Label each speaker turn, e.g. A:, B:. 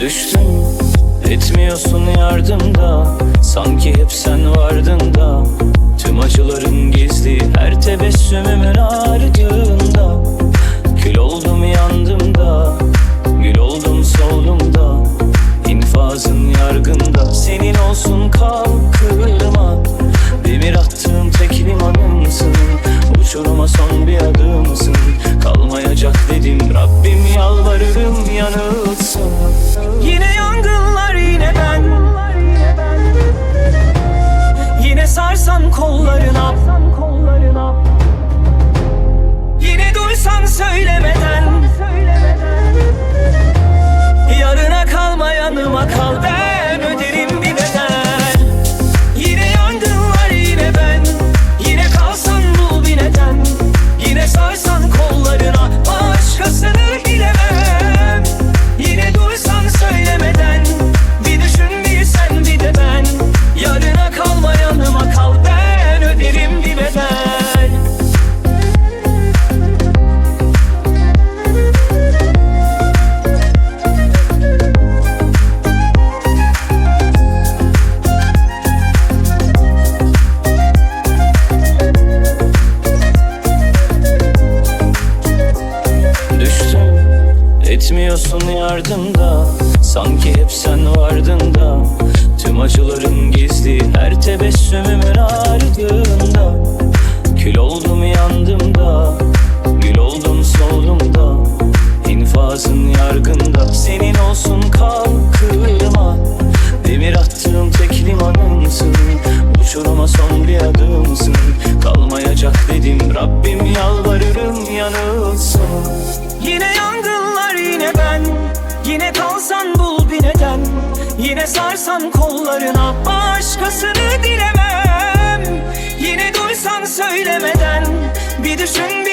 A: Düştün. Etmiyorsun yardımda Sanki hep sen vardın da. Tüm acıların gizli her tebessümümün ardında. Kül oldum yandım da Gül oldum soldum da. İnfazın yargında Senin olsun kalkırma Demir attığım tek limanımsın Uçuruma son bir adımsın. Kalmayacak dedim Rabbim yalvarırım yanım Yine sarsan kollarına. Yine duysan söylemeden etmiyorsun yardımda. Sanki hep sen vardın da. Tüm acıların gizli her tebessümümün ardında. Kül oldum yandım da Gül oldum soldum da İnfazın yargında Senin olsun kalkırma Demir attığım tek limanımsın Uçuruma son bir adımsın. Kalmayacak dedim Rabbim yalvarırım yanılsın. Yine yangınlar yine ben Yine kalsan bul bir neden. Yine sarsan kollarına Başkasını dilemem. Yine duysan söylemeden Bir düşün